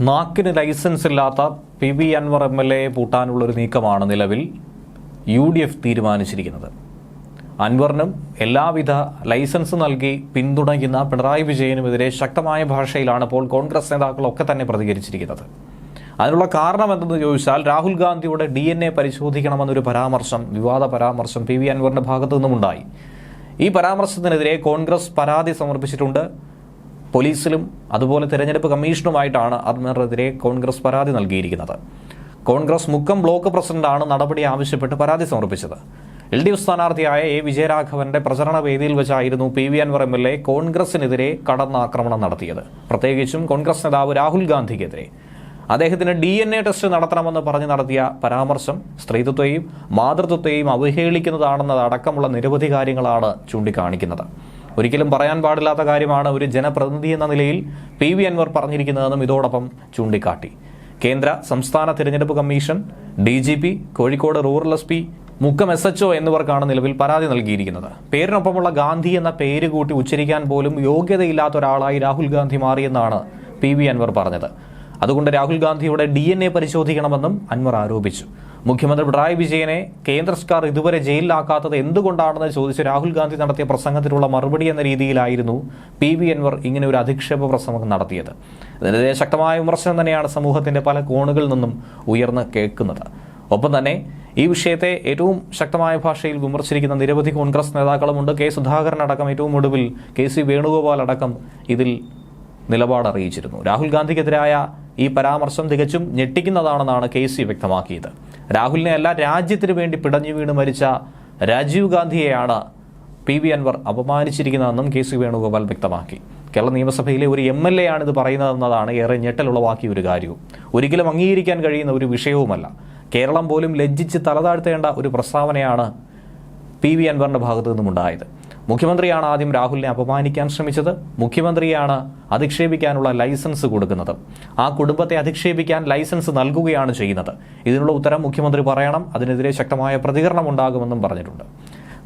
നാക്കിന് licence ഇല്ലാത്ത P V Anvar M L എയെ പൂട്ടാനുള്ളൊരു നീക്കമാണ് നിലവിൽ യു ഡി എഫ് തീരുമാനിച്ചിരിക്കുന്നത്. അൻവറിനും എല്ലാവിധ ലൈസൻസ് നൽകി പിന്തുണയ്ക്കുന്ന പിണറായി വിജയനുമെതിരെ ശക്തമായ ഭാഷയിലാണ് ഇപ്പോൾ കോൺഗ്രസ് നേതാക്കളൊക്കെ തന്നെ പ്രതികരിച്ചിരിക്കുന്നത്. അതിനുള്ള കാരണം എന്തെന്ന് ചോദിച്ചാൽ രാഹുൽ ഗാന്ധിയുടെ ഡി എൻ എ പരിശോധിക്കണമെന്നൊരു പരാമർശം വിവാദ പരാമർശം പി വി അൻവറിന്റെ ഭാഗത്തു നിന്നുമുണ്ടായി ഈ പരാമർശത്തിനെതിരെ കോൺഗ്രസ് പരാതി സമർപ്പിച്ചിട്ടുണ്ട്. പോലീസിലും അതുപോലെ തെരഞ്ഞെടുപ്പ് കമ്മീഷനുമായിട്ടാണ് അൻവറിനെതിരെ കോൺഗ്രസ് പരാതി നൽകിയിരിക്കുന്നത്. കോൺഗ്രസ് മുക്കം ബ്ലോക്ക് പ്രസിഡന്റാണ് നടപടി ആവശ്യപ്പെട്ട് പരാതി സമർപ്പിച്ചത്. എൽ ഡി എഫ് സ്ഥാനാർത്ഥിയായ എ വിജയരാഘവന്റെ പ്രചരണ വേദിയിൽ വെച്ചായിരുന്നു P V Anvar M L A കോൺഗ്രസിനെതിരെ കടന്നാക്രമണം നടത്തിയത്. പ്രത്യേകിച്ചും കോൺഗ്രസ് നേതാവ് രാഹുൽ ഗാന്ധിക്കെതിരെ. അദ്ദേഹത്തിന് ഡി എൻ എ ടെസ്റ്റ് നടത്തണമെന്ന് പറഞ്ഞ് നടത്തിയ പരാമർശം സ്ത്രീത്വത്തെയും മാതൃത്വത്തെയും അവഹേളിക്കുന്നതാണെന്നതടക്കമുള്ള നിരവധി കാര്യങ്ങളാണ് ചൂണ്ടിക്കാണിക്കുന്നത്. ഒരിക്കലും പറയാൻ പാടില്ലാത്ത കാര്യമാണ് ഒരു ജനപ്രതിനിധി എന്ന നിലയിൽ പി വി അൻവർ പറഞ്ഞിരിക്കുന്നതെന്നും ഇതോടൊപ്പം ചൂണ്ടിക്കാട്ടി. കേന്ദ്ര സംസ്ഥാന തിരഞ്ഞെടുപ്പ് commission D G P Kozhikode rural S P Mukkam S H O എന്നിവർക്കാണ് നിലവിൽ പരാതി നൽകിയിരിക്കുന്നത്. പേരിനൊപ്പമുള്ള ഗാന്ധി എന്ന പേര് കൂട്ടി ഉച്ചരിക്കാൻ പോലും യോഗ്യതയില്ലാത്ത ഒരാളായി രാഹുൽ ഗാന്ധി മാറിയെന്നാണ് പി വി അൻവർ പറഞ്ഞത്. അതുകൊണ്ട് രാഹുൽ ഗാന്ധിയുടെ ഡി പരിശോധിക്കണമെന്നും അൻവർ ആരോപിച്ചു. മുഖ്യമന്ത്രി പിണറായി വിജയനെ കേന്ദ്ര സർക്കാർ ഇതുവരെ ജയിലിലാക്കാത്തത് എന്തുകൊണ്ടാണെന്ന് ചോദിച്ച് രാഹുൽ ഗാന്ധി നടത്തിയ പ്രസംഗത്തിനുള്ള മറുപടി എന്ന രീതിയിലായിരുന്നു പി വി അൻവർ ഇങ്ങനെ ഒരു അധിക്ഷേപ പ്രസംഗം നടത്തിയത്. ഇതിനെതിരെ ശക്തമായ വിമർശനം തന്നെയാണ് സമൂഹത്തിന്റെ പല കോണുകളിൽ നിന്നും ഉയർന്ന് കേൾക്കുന്നത്. ഒപ്പം തന്നെ ഈ വിഷയത്തെ ഏറ്റവും ശക്തമായ ഭാഷയിൽ വിമർശിച്ചിരിക്കുന്ന നിരവധി കോൺഗ്രസ് നേതാക്കളുമുണ്ട് കെ സുധാകരൻ അടക്കം ഏറ്റവും ഒടുവിൽ കെ സി വേണുഗോപാൽ അടക്കം ഇതിൽ നിലപാട് അറിയിച്ചിരുന്നു. രാഹുൽ ഗാന്ധിക്കെതിരായ ഈ പരാമർശം തികച്ചും ഞെട്ടിക്കുന്നതാണെന്നാണ് കെ സി വ്യക്തമാക്കിയത്. രാഹുലിനെ അല്ല രാജ്യത്തിന് വേണ്ടി പിടഞ്ഞു വീണ് മരിച്ച രാജീവ് ഗാന്ധിയെയാണ് പി വി അൻവർ അപമാനിച്ചിരിക്കുന്നതെന്നും കെ സി വേണുഗോപാൽ വ്യക്തമാക്കി. കേരള നിയമസഭയിലെ ഒരു എം എൽ എ ആണിത് പറയുന്നതെന്നതാണ് ഏറെ ഞെട്ടലുളവാക്കിയ ഒരു കാര്യവും. ഒരിക്കലും അംഗീകരിക്കാൻ കഴിയുന്ന ഒരു വിഷയവുമല്ല. കേരളം പോലും ലജ്ജിച്ച് തലതാഴ്ത്തേണ്ട ഒരു പ്രസ്താവനയാണ് പി വി അൻവറിന്റെ ഭാഗത്തു നിന്നും നിന്നുമുണ്ടായത് മുഖ്യമന്ത്രിയാണ് ആദ്യം രാഹുലിനെ അപമാനിക്കാൻ ശ്രമിച്ചത്. മുഖ്യമന്ത്രിയാണ് അധിക്ഷേപിക്കാനുള്ള ലൈസൻസ് കൊടുക്കുന്നത്. ആ കുടുംബത്തെ അധിക്ഷേപിക്കാൻ ലൈസൻസ് നൽകുകയാണ് ചെയ്യുന്നത്. ഇതിനുള്ള ഉത്തരം മുഖ്യമന്ത്രി പറയണം. അതിനെതിരെ ശക്തമായ പ്രതികരണം ഉണ്ടാകുമെന്നും പറഞ്ഞിട്ടുണ്ട്.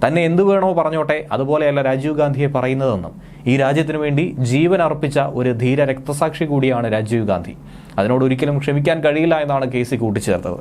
തന്നെ എന്തു വേണോ പറഞ്ഞോട്ടെ അതുപോലെയല്ല രാജീവ് ഗാന്ധിയെ പറയുന്നതെന്നും. ഈ രാജ്യത്തിനു വേണ്ടി ജീവൻ അർപ്പിച്ച ഒരു ധീര രക്തസാക്ഷി കൂടിയാണ് രാജീവ് ഗാന്ധി. അതിനോട് ഒരിക്കലും ക്ഷമിക്കാൻ കഴിയില്ല എന്നാണ് കെ സി കൂട്ടിച്ചേർത്തത്.